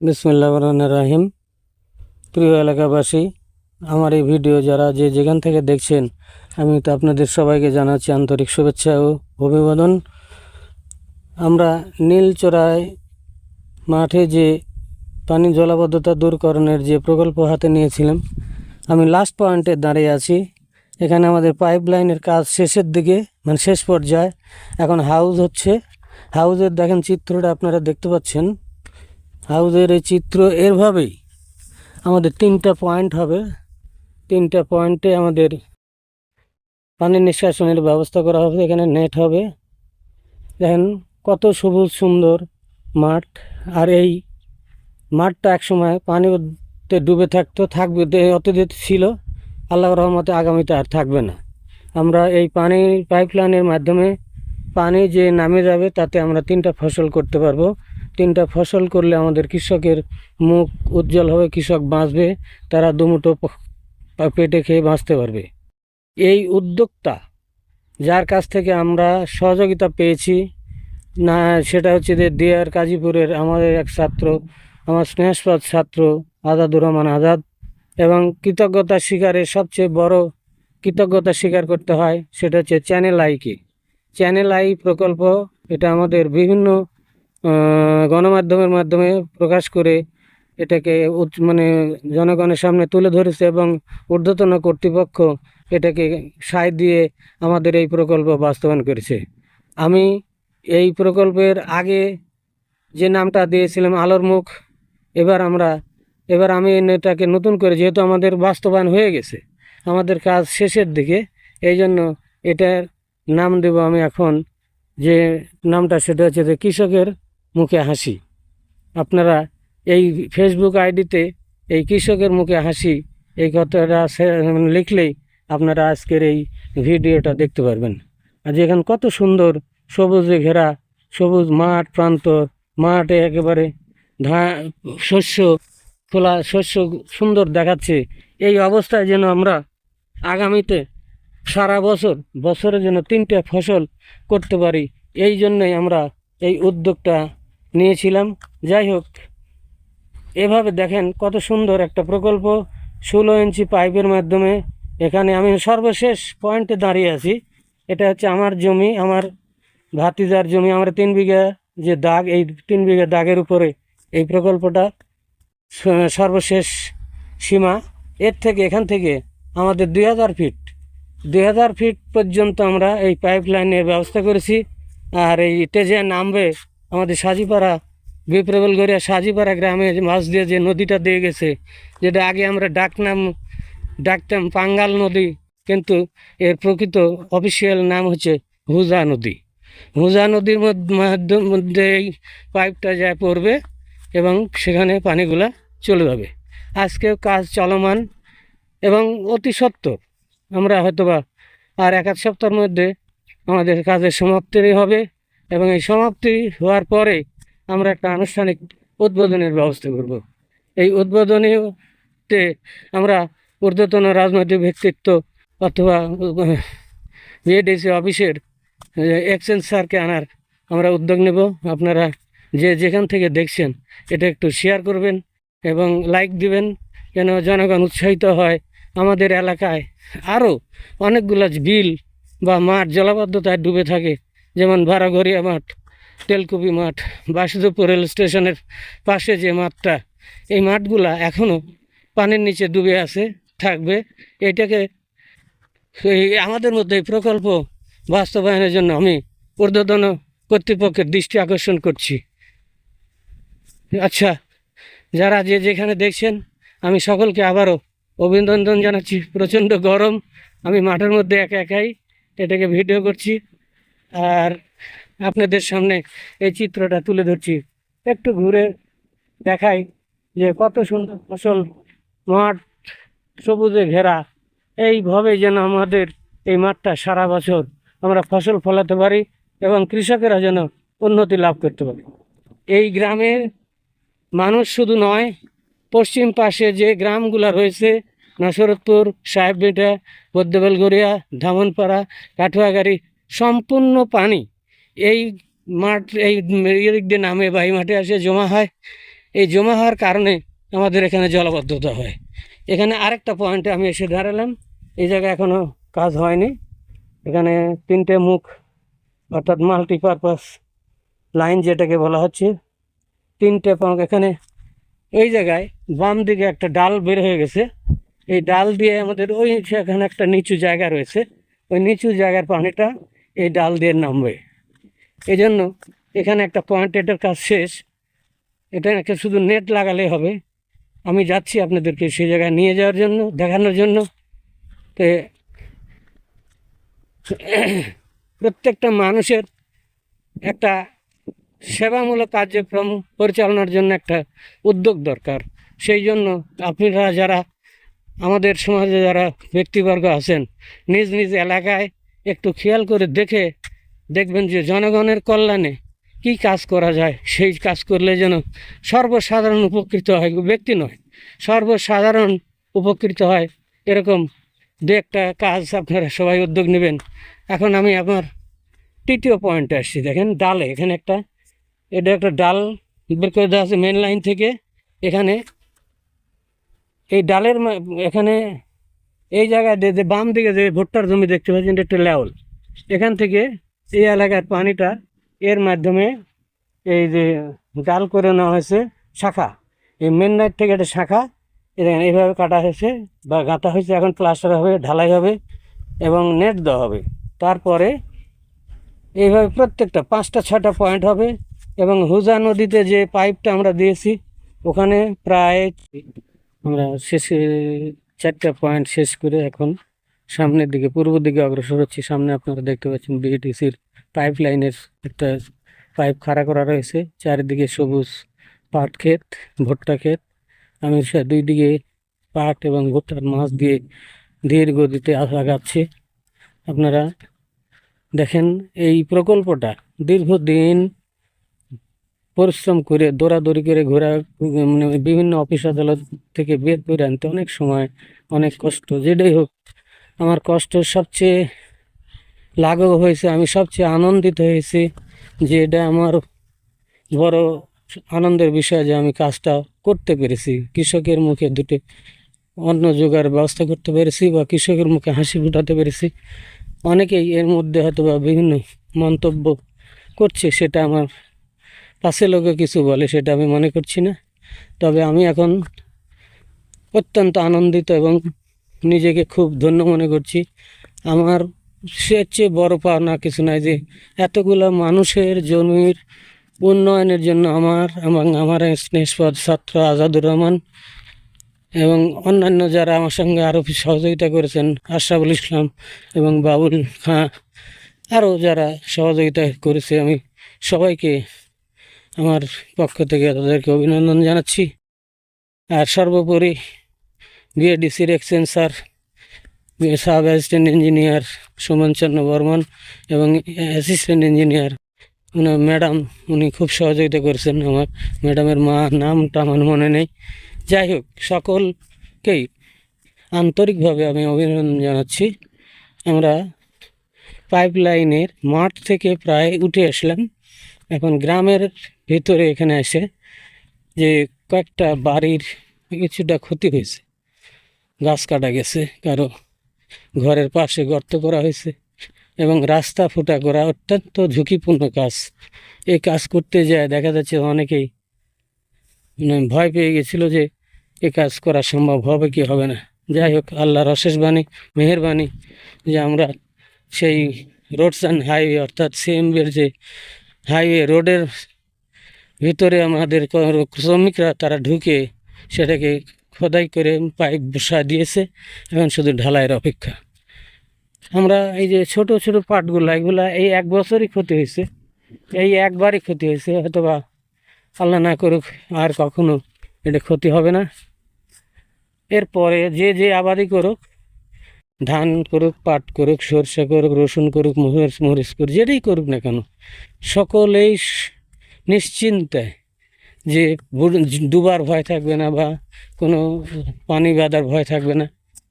বিসমুল্লাহ রহমান রাহিম। প্রিয় এলাকাবাসী, আমার এই ভিডিও যারা যে যেখান থেকে দেখছেন, আমি তো আপনাদের সবাইকে জানাচ্ছি আন্তরিক শুভেচ্ছা ও অভিবাদন। আমরা নীলচড়ায় মাঠে যে পানি জলাবদ্ধতা দূরকরণের যে প্রকল্প হাতে নিয়েছিলাম, আমি লাস্ট পয়েন্টে দাঁড়িয়ে আছি। এখানে আমাদের পাইপ লাইনের কাজ শেষের দিকে মানে শেষ পর্যায়ে এখন হাউস হচ্ছে। হাউজের দেখেন চিত্রটা আপনারা দেখতে পাচ্ছেন। হাউসের এই চিত্র এরভাবেই আমাদের তিনটা পয়েন্ট হবে। তিনটা পয়েন্টে আমাদের পানি নিষ্কাশনের ব্যবস্থা করা হবে, এখানে নেট হবে। দেখেন কত সবুজ সুন্দর মাঠ, আর এই মাঠটা একসময় পানিতে ডুবে থাকতো, থাকবে অতীতে ছিল। আল্লাহ রহমতে আগামীতে আর থাকবে না। আমরা এই পানি পাইপলাইনের মাধ্যমে পানি যে নামে যাবে, তাতে আমরা তিনটা ফসল করতে পারব। তিনটা ফসল করলে আমাদের কৃষকের মুখ উজ্জ্বল হবে, কৃষক বাঁচবে, তারা দুমুটো পেটে খেয়ে বাঁচতে পারবে। এই উদ্যোক্তা যার কাছ থেকে আমরা সহযোগিতা পেয়েছি, না, সেটা হচ্ছে যে দেয়ার কাজীপুরের আমাদের এক ছাত্র, আমার স্নেহাস্পদ ছাত্র আজাদুর রহমান আজাদ, এবং কৃতজ্ঞতা স্বীকারের সবচেয়ে বড় কৃতজ্ঞতা স্বীকার করতে হয়, সেটা হচ্ছে চ্যানেল আইকে। চ্যানেল আই প্রকল্প, এটা আমাদের বিভিন্ন গণমাধ্যমের মাধ্যমে প্রকাশ করে এটাকে মানে জনগণের সামনে তুলে ধরেছে এবং ঊর্ধ্বতন কর্তৃপক্ষ এটাকে সায় দিয়ে আমাদের এই প্রকল্প বাস্তবায়ন করেছে। আমি এই প্রকল্পের আগে যে নামটা দিয়েছিলাম, আলোর মুখ, এবার আমরা, এবার আমি এটাকে নতুন করে যেহেতু আমাদের বাস্তবায়ন হয়ে গেছে, আমাদের কাজ শেষের দিকে এই জন্য এটার নাম দেব আমি এখন, যে নামটা সেটা হচ্ছে যে কৃষকের মুখে হাসি। আপনারা এই ফেসবুক আইডিতে এই কৃষকের মুখে হাসি, এই কথাটা লিখলেই আপনারা আজকের এই ভিডিওটা দেখতে পারবেন। আর যেখানে কত সুন্দর সবুজে ঘেরা, সবুজ মাঠ প্রান্তর মাঠে একেবারে ধা, শস্য, খোলা শস্য সুন্দর দেখাচ্ছে। এই অবস্থায় যেন আমরা আগামীতে সারা বছর, বছরে যেন তিনটে ফসল করতে পারি, এই জন্যই আমরা এই উদ্যোগটা নিয়েছিলাম। যাই হোক, এভাবে দেখেন কত সুন্দর একটা প্রকল্প। ষোলো ইঞ্চি পাইপের মাধ্যমে এখানে আমি সর্বশেষ পয়েন্টে দাঁড়িয়ে আছি। এটা হচ্ছে আমার জমি, আমার ভাতিজার জমি, আমার তিন বিঘা যে দাগ, এই তিন বিঘা দাগের উপরে এই প্রকল্পটা সর্বশেষ সীমা। এর থেকে এখান থেকে আমাদের দুই হাজার ফিট, দুই হাজার ফিট পর্যন্ত আমরা এই পাইপ লাইনের ব্যবস্থা করেছি। আর এই যে নামবে আমাদের সাজিপাড়া, বিপ্রবল গড়িয়া সাজিপাড়া গ্রামে যে মাছ দিয়ে যে নদীটা দিয়ে গেছে, যেটা আগে আমরা ডাকনাম, ডাকতাম পাঙ্গাল নদী, কিন্তু এর প্রকৃত অফিসিয়াল নাম হচ্ছে হুজা নদী। হুজা নদীর মাধ্যম মধ্যে এই পাইপটা যায় পড়বে এবং সেখানে পানিগুলা চলে যাবে। আজকেও কাজ চলমান এবং অতি সত্বর আমরা হয়তোবা আর এক আধ সপ্তাহের মধ্যে আমাদের কাজের সমাপ্তি হবে। এবং এই সমাপ্তি হওয়ার পরে আমরা একটা আনুষ্ঠানিক উদ্বোধনের ব্যবস্থা করব। এই উদ্বোধনীতে আমরা ঊর্ধ্বতন রাজনৈতিক ব্যক্তিত্ব অথবা বিএডিসি অফিসের এক্সচেঞ্জ স্যারকে আনার আমরা উদ্যোগ নেব। আপনারা যে যেখান থেকে দেখছেন, এটা একটু শেয়ার করবেন এবং লাইক দিবেন যেন জনগণ উৎসাহিত হয়। আমাদের এলাকায় আরও অনেকগুলো বিল বা মাঠ জলাবদ্ধতায় ডুবে থাকে। যেমন ভাড়াঘরিয়া মাঠ, তেলকুপি মাঠ, বাসুদেবপুর রেল স্টেশনের পাশে যে মাঠটা, এই মাঠগুলা এখনও পানির নিচে ডুবে আছে, থাকবে। এটাকে আমাদের মধ্যে এই প্রকল্প বাস্তবায়নের জন্য আমি ঊর্ধ্বতন কর্তৃপক্ষের দৃষ্টি আকর্ষণ করছি। আচ্ছা যারা যে যেখানে দেখছেন, আমি সকলকে আবারও অভিনন্দন জানাচ্ছি। প্রচণ্ড গরম, আমি মাঠের মধ্যে একা একাই এটাকে ভিডিও করছি। আর আপনাদের সামনে এই চিত্রটা তুলে ধরছি। একটু ঘুরে দেখাই যে কত সুন্দর ফসল, মাঠ, সবুজে ঘেরা। এইভাবে যেন আমাদের এই মাঠটা সারা বছর আমরা ফসল ফলাতে পারি এবং কৃষকেরা যেন উন্নতি লাভ করতে পারে। এই গ্রামের মানুষ শুধু নয়, পশ্চিম পাশে যে গ্রামগুলো রয়েছে, নসরতপুর, সাহেববেটা বদ্যবেলগড়িয়া ধামনপাড়া, কাঠুয়াগাড়ি সম্পূর্ণ পানি। এই মাঠ, এই এদিক দিয়ে নামে বা এই মাঠে আসে জমা হয়। এই জমা হওয়ার কারণে আমাদের এখানে জলাবদ্ধতা হয়। এখানে আরেকটা পয়েন্টে আমি এসে দাঁড়ালাম। এই জায়গায় এখনও কাজ হয়নি। এখানে তিনটে মুখ, অর্থাৎ মাল্টিপারপাস লাইন যেটাকে বলা হচ্ছে, তিনটে পাঙ্ক এখানে ওই জায়গায় বাম দিকে একটা ডাল বের হয়ে গেছে। এই ডাল দিয়ে আমাদের ওই সেখানে একটা নিচু জায়গা রয়েছে। ওই নিচু জায়গার পানিটা এই ডাল দিয়ে নামবে। এই জন্য এখানে একটা পয়েন্ট এটার কাজ শেষ। এটা একটা শুধু নেট লাগালে হবে। আমি যাচ্ছি আপনাদেরকে সেই জায়গায় নিয়ে যাওয়ার জন্য, দেখানোর জন্য। তো প্রত্যেকটা মানুষের একটা সেবামূলক কার্যক্রম পরিচালনার জন্য একটা উদ্যোগ দরকার। সেই জন্য আপনারা যারা আমাদের সমাজে যারা ব্যক্তিবর্গ আছেন, নিজ নিজ এলাকায় একটু খেয়াল করে দেখে দেখবেন যে জনগণের কল্যাণে কি কাজ করা যায়, সেই কাজ করলে যেন সর্বসাধারণ উপকৃত হয়, ব্যক্তি নয়, সর্বসাধারণ উপকৃত হয়, এরকম দু একটা কাজ আপনারা সবাই উদ্যোগ নেবেন। এখন আমি আমার তৃতীয় পয়েন্টে আসছি, দেখেন ডালে, এখানে একটা, এটা একটা ডাল বের করে দেওয়া আছে মেন লাইন থেকে। এখানে এই ডালের এখানে এই জায়গায় যে বাম দিকে যে ভুট্টার জমি দেখতে পাচ্ছেন, এটা একটা লেওল এখান থেকে এই এলাকার পানিটা এর মাধ্যমে এই যে ডাল করে নেওয়া হয়েছে শাখা। এই মেন লাইট থেকে একটা শাখা এইভাবে কাটা হয়েছে বা গাঁথা হয়েছে, এখন প্লাস্টার হবে, ঢালাই হবে এবং নেট দেওয়া হবে। তারপরে এইভাবে প্রত্যেকটা পাঁচটা ছটা পয়েন্ট হবে এবং হুজা নদীতে যে পাইপটা আমরা দিয়েছি, ওখানে প্রায় আমরা শেষে চারটা পয়েন্ট শেষ করে এখন সামনের দিকে, পূর্ব দিকে অগ্রসর হচ্ছে। সামনে আপনারা দেখতে পাচ্ছেন বিএটিসির পাইপ লাইনের একটা পাইপ খাড়া করা রয়েছে। চারিদিকে সবুজ পাট ক্ষেত, ভুট্টা ক্ষেত। আমি দুই দিকে পাট এবং ভুট্টার মাছ দিয়ে ধীর গতিতে আগাচ্ছে। আপনারা দেখেন এই প্রকল্পটা দীর্ঘদিন পরিশ্রম করে, দৌড়াদৌড়ি করে ঘোরা মানে বিভিন্ন অফিস আদালত থেকে বের করে আনতে অনেক সময়, অনেক কষ্ট যেটাই হোক, আমার কষ্ট সবচেয়ে লাঘব হয়েছে, আমি সবচেয়ে আনন্দিত হয়েছি যে এটা আমার বড় আনন্দের বিষয় যে আমি কাজটা করতে পেরেছি। কৃষকের মুখে দুটো অন্ন জোগাড় ব্যবস্থা করতে পেরেছি বা কৃষকের মুখে হাসি ফুটাতে পেরেছি। অনেকেই এর মধ্যে হয়তো বা বিভিন্ন মন্তব্য করছে, সেটা আমার পাশে লোকে কিছু বলে, সেটা আমি মনে করছি না। তবে আমি এখন অত্যন্ত আনন্দিত এবং নিজেকে খুব ধন্য মনে করছি। আমার সে চেয়ে বড় পাওনা কিছু নাই যে, এতগুলো মানুষের জমির উন্নয়নের জন্য আমার এবং আমার স্নেহপদ ছাত্র আজাদুর রহমান এবং অন্যান্য যারা আমার সঙ্গে আরও সহযোগিতা করেছেন, আশরাফুল ইসলাম এবং বাবুল খাঁ আরও যারা সহযোগিতা করেছে, আমি সবাইকে আমার পক্ষ থেকে তাদেরকে অভিনন্দন জানাচ্ছি। আর সর্বোপরি বিএডিসির exchange sir, sub assistant engineer Suman Chandra Barman এবং অ্যাসিস্ট্যান্ট ইঞ্জিনিয়ার উনি ম্যাডাম, উনি খুব সহযোগিতা করেছেন আমার। ম্যাডামের মা নামটা আমার মনে নেই। যাই হোক, সকলকেই আন্তরিকভাবে আমি অভিনন্দন জানাচ্ছি। আমরা পাইপ লাইনের মাঠ থেকে প্রায় উঠে আসলাম। এখন গ্রামের ভিতরে এখানে এসে যে কয়েকটা বাড়ির কিছুটা ক্ষতি হয়েছে। গাছ কাটা গেছে, কারও ঘরের পাশে গর্ত করা হয়েছে এবং রাস্তা ফুটা করা অত্যন্ত ঝুঁকিপূর্ণ কাজ। এই কাজ করতে যায় দেখা যাচ্ছে অনেকেই মানে ভয় পেয়ে গেছিল যে এ কাজ করা সম্ভব হবে কি হবে না। যাই হোক, আল্লাহর অশেষ বাণী, মেহেরবাণী যে আমরা সেই রোডস অ্যান্ড হাইওয়ে অর্থাৎ সিএমবির যে হাইওয়ে, রোডের ভিতরে আমাদের শ্রমিকরা তারা ঢুকে সেটাকে খোদাই করে পাইপ বসা দিয়েছে এখন শুধু ঢালাইয়ের অপেক্ষা। আমরা এই যে ছোট ছোট পাটগুলো, এগুলা এই এক বছরই ক্ষতি হয়েছে। এই একবারই ক্ষতি হয়েছে হয়তো বা আল্লাহ না করুক আর কখনো এটা ক্ষতি হবে না। এরপরে যে যে আবাদই করুক, ধান করুক, পাট করুক, সরষে করুক, রসুন করুক, মরিচ মরিচ করুক, যেটাই করুক না কেন, সকলেই নিশ্চিন্তায় যে দুবার ভয় থাকবে না বা কোনো পানি বাঁধার ভয় থাকবে না,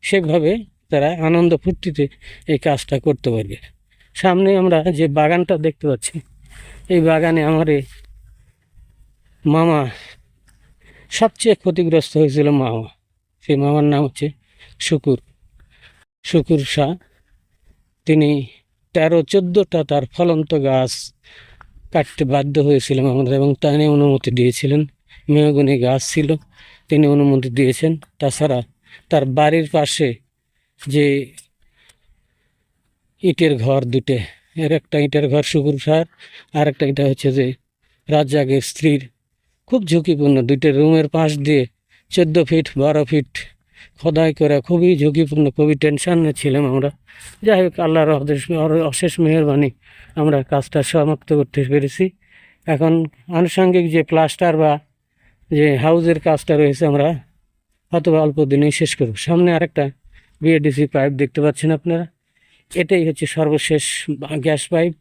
সেভাবে তারা আনন্দ ফুর্তিতে এই কাজটা করতে পারবে। সামনে আমরা যে বাগানটা দেখতে পাচ্ছি, এই বাগানে আমার মামা সবচেয়ে ক্ষতিগ্রস্ত হয়েছিল মামা। সেই মামার নাম হচ্ছে শুকুর। শুকুর শাহ। তিনি তেরো চোদ্দোটা তার ফলন্ত গাছ কাটতে বাধ্য হয়েছিলাম আমরা এবং তিনি অনুমতি দিয়েছিলেন। মেহগুনি গাছ ছিল, তিনি অনুমতি দিয়েছেন। তাছাড়া তার বাড়ির পাশে যে ইটের ঘর দুটে, এর একটা ইটের ঘর শুকুর সার, আর একটা এটা হচ্ছে যে রাজ্জাকের স্ত্রীর, খুব ঝুঁকিপূর্ণ দুইটা রুমের পাশ দিয়ে চোদ্দ ফিট, বারো ফিট খোদাই করে খুবই ঝুঁকিপূর্ণ, খুবই টেনশনে ছিলাম আমরা। যাই হোক, আল্লাহর অশেষ মেহরবানি আমরা কাজটা সমাপ্ত করতে পেরেছি। এখন আনুষঙ্গিক যে প্লাস্টার বা যে হাউজের কাজটা রয়েছে আমরা হয়তো অল্প দিনেই শেষ করব। সামনে আরেকটা বিএডিসি পাইপ দেখতে পাচ্ছেন আপনারা। এটাই হচ্ছে সর্বশেষ গ্যাস পাইপ।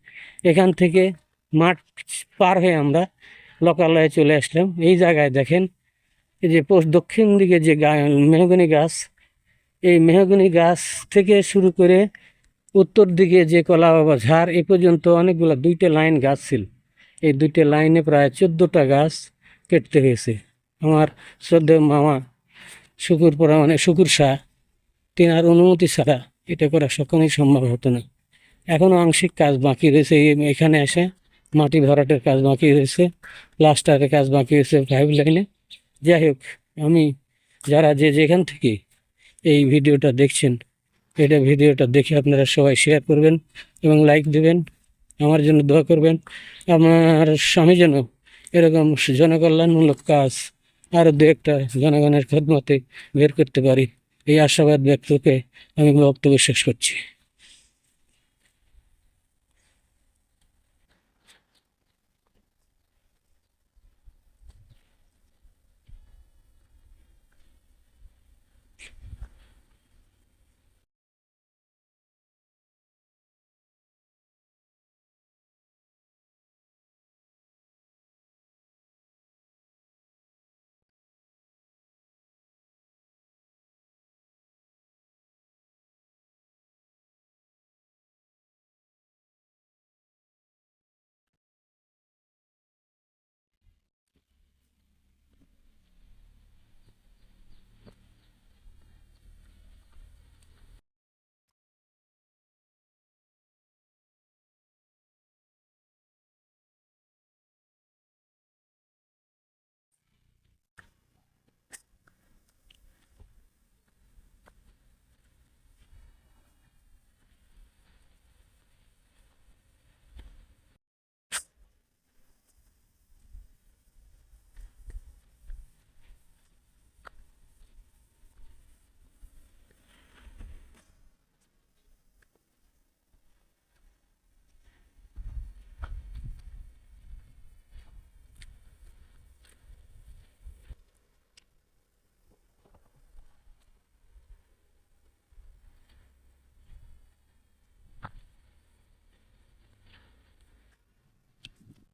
এখান থেকে মাঠ পার হয়ে আমরা লোকালয়ে চলে আসলাম। এই জায়গায় দেখেন যে পোস্ট দক্ষিণ দিকে যে মেহগনি গাছ, এই মেহগনি গাছ থেকে শুরু করে উত্তর দিকে যে কলা বাবা ঝাড়, এ পর্যন্ত অনেকগুলো দুইটা লাইন গাছ ছিল। এই দুইটা লাইনে প্রায় চোদ্দোটা গাছ কেটতে হয়েছে আমার শ্রদ্ধেয় মামা শুকুর পরা মানে শুকুর শাহ, তেনার অনুমতি ছাড়া এটা করা সকলেই সম্ভব হতো না। এখনও আংশিক কাজ বাকি রয়েছে এখানে এসে মাটি ভরাটের কাজ বাকি রয়েছে, প্লাস্টারের কাজ বাকি রয়েছে পাইপ লাইনে যাই হোক, আমি যারা যে যেখান থেকে এই ভিডিওটা দেখছেন, এটা ভিডিওটা দেখে আপনারা সবাই শেয়ার করবেন এবং লাইক দেবেন, আমার জন্য দোয়া করবেন। আমার স্বামী যেন এরকম জনকল্যাণমূলক কাজ আরও দু একটা জনগণের খেদমতে বের করতে পারি, এই আশাবাদ ব্যক্তকে আমি বক্তব্য শেষ করছি।